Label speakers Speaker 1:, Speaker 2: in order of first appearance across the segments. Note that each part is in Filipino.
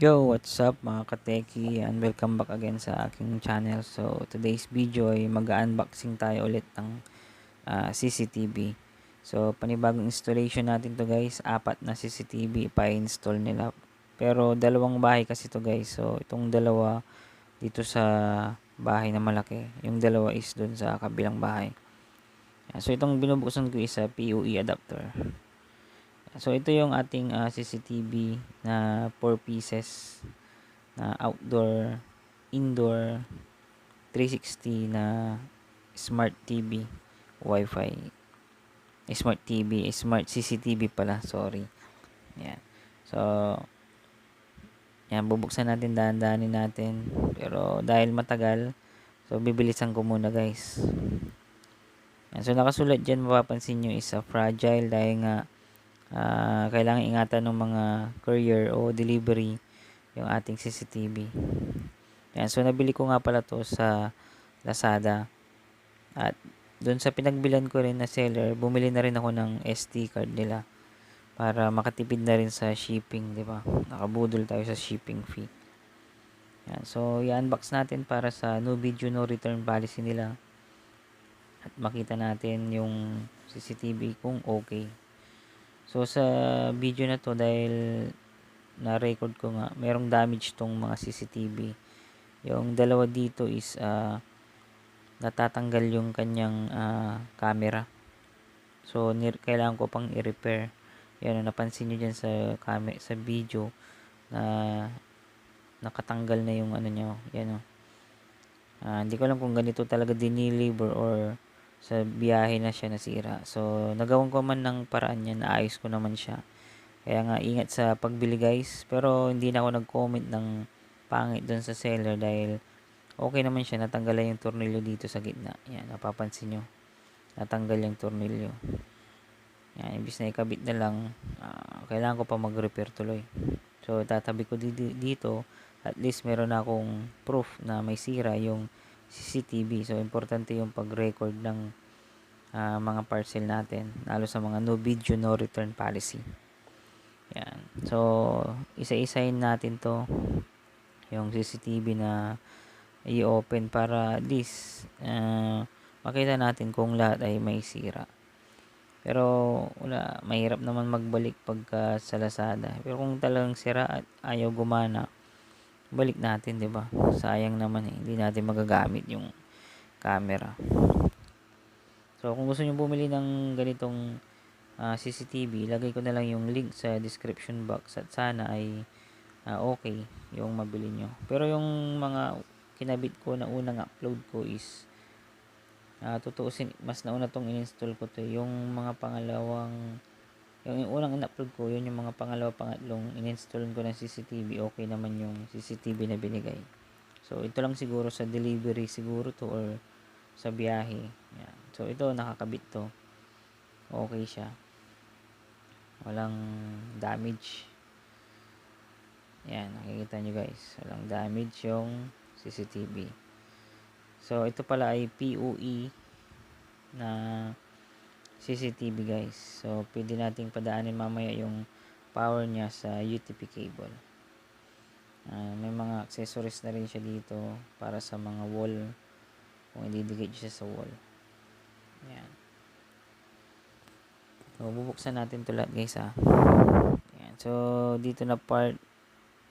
Speaker 1: Yo, what's up mga kateki and welcome back again sa aking channel. So, today's video ay mag-unboxing tayo ulit ng ah, CCTV. So, panibagong installation natin to guys. Apat na CCTV pa-install nila. Pero dalawang bahay kasi to guys. So, itong dalawa dito sa bahay na malaki. Yung dalawa is dun sa kabilang bahay. So, itong binubuksan ko is a PoE adapter. So ito yung ating ah, CCTV na 4 pieces na outdoor, indoor, 360 na smart TV, Wi-Fi. Eh, Smart TV, eh, smart CCTV pala, sorry. Yan. So yan bubuksan natin dahan-dahanin natin. Pero dahil matagal, so bibilisan ko muna, guys. Yan. So nakasulat diyan mapapansin niyo is a fragile dahil nga ah, kailangan ingatan ng mga courier o delivery yung ating CCTV. Yan, so nabili ko nga pala to sa Lazada. At doon sa pinagbilan ko rin na seller, bumili na rin ako ng SD card nila para makatipid na rin sa shipping, di ba? Nakabudol tayo sa shipping fee. Yan, so i-unbox natin para sa no video no return policy nila. At makita natin yung CCTV kung okay. So sa video na to dahil na-record ko nga, merong damage tong mga CCTV. Yung dalawa dito is ah, natatanggal yung kanyang ah, camera. So kailangan ko pang i-repair. Yan, napansin niyo diyan sa kame sa video na nakatanggal na yung ano niya, yan oh. Ah, hindi ko alam kung ganito talaga diniliver or sa biyahe na siya nasira. So, nagawan ko man ng paraan niya, naayos ko naman siya. Kaya nga, ingat sa pagbili guys. Pero, hindi na ako nag-comment ng pangit doon sa seller dahil okay naman siya. Natanggal yung tornilyo dito sa gitna. Yan, napapansin nyo. Natanggal yung tornilyo. Yan, imbis na ikabit na lang, ah, kailangan ko pa mag-repair tuloy. So, tatabi ko di- di- dito. At least, meron na akong proof na may sira yung CCTV. So, importante yung pag-record ng ah, mga parcel natin. Lalo sa mga no video, no return policy. Yan. So, isa-isahin natin to yung CCTV na i-open para at least ah, makita natin kung lahat ay may sira. Pero wala, mahirap naman magbalik pagka sa Lazada. Pero kung talagang sira at ayaw gumana, balik natin, 'di ba? Sayang naman eh, hindi natin magagamit yung camera. So kung gusto niyo bumili ng ganitong ah, CCTV, ilagay ko na lang yung link sa description box at sana ay ah, okay yung mabili nyo. Pero yung mga kinabit ko na unang upload ko is ah tutuusin, mas nauna tong in-install ko to. Yung mga pangalawang yung unang in-upload ko, yun yung mga pangalawa, pangatlong in-install ko ng CCTV, okay naman yung CCTV na binigay. So, ito lang siguro sa delivery siguro to or sa biyahe. Yan. So, ito nakakabit to. Okay siya. Walang damage. Yan, nakikita nyo guys. Walang damage yung CCTV. So, ito pala ay POE na CCTV guys. So, pwede nating padaanin mamaya yung power niya sa UTP cable. Ah, may mga accessories na rin siya dito para sa mga wall kung ididikit siya sa wall. Yan. So, bubuksan natin to lahat guys ha. Yan. So, dito na part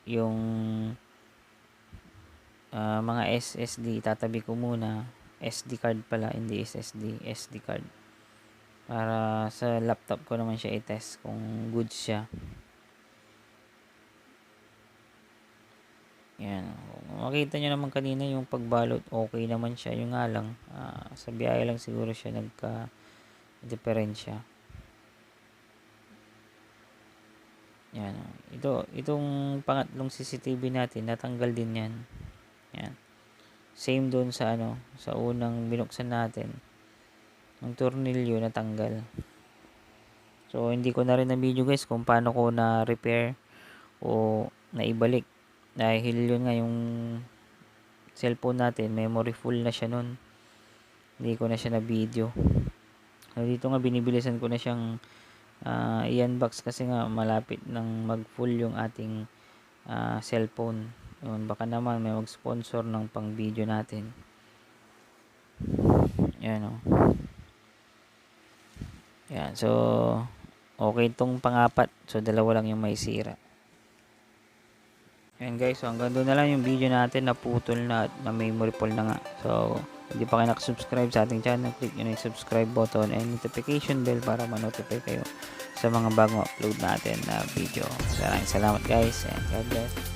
Speaker 1: yung ah, mga SSD. Tatabi ko muna. SD card pala, hindi SSD. SD card para sa laptop ko naman siya i-test kung good siya. Yan. Makita nyo naman kanina yung pagbalot okay naman siya. Yung nga lang ah, sa biyahe lang siguro siya nagka diferensya yan. Ito itong pangatlong CCTV natin natanggal din yan. Yan. Same doon sa ano sa unang binuksan natin ng tornilyo natanggal. So, hindi ko na rin na video guys kung paano ko na repair o naibalik. Dahil yun nga yung cellphone natin, memory full na siya nun. Hindi ko na siya na video. So, dito nga binibilisan ko na siyang uh, i-unbox kasi nga malapit nang mag full yung ating ah, cellphone. Yun, baka naman may mag-sponsor ng pang video natin. Yan o. Yan, so okay itong pangapat. So dalawa lang yung may sira. Yan guys, so hanggang doon na lang yung video natin na putol na na memory full na nga. So, hindi pa kayo nakasubscribe sa ating channel, click nyo na yung subscribe button and notification bell para ma-notify kayo sa mga bagong upload natin na video. Maraming salamat guys and God bless.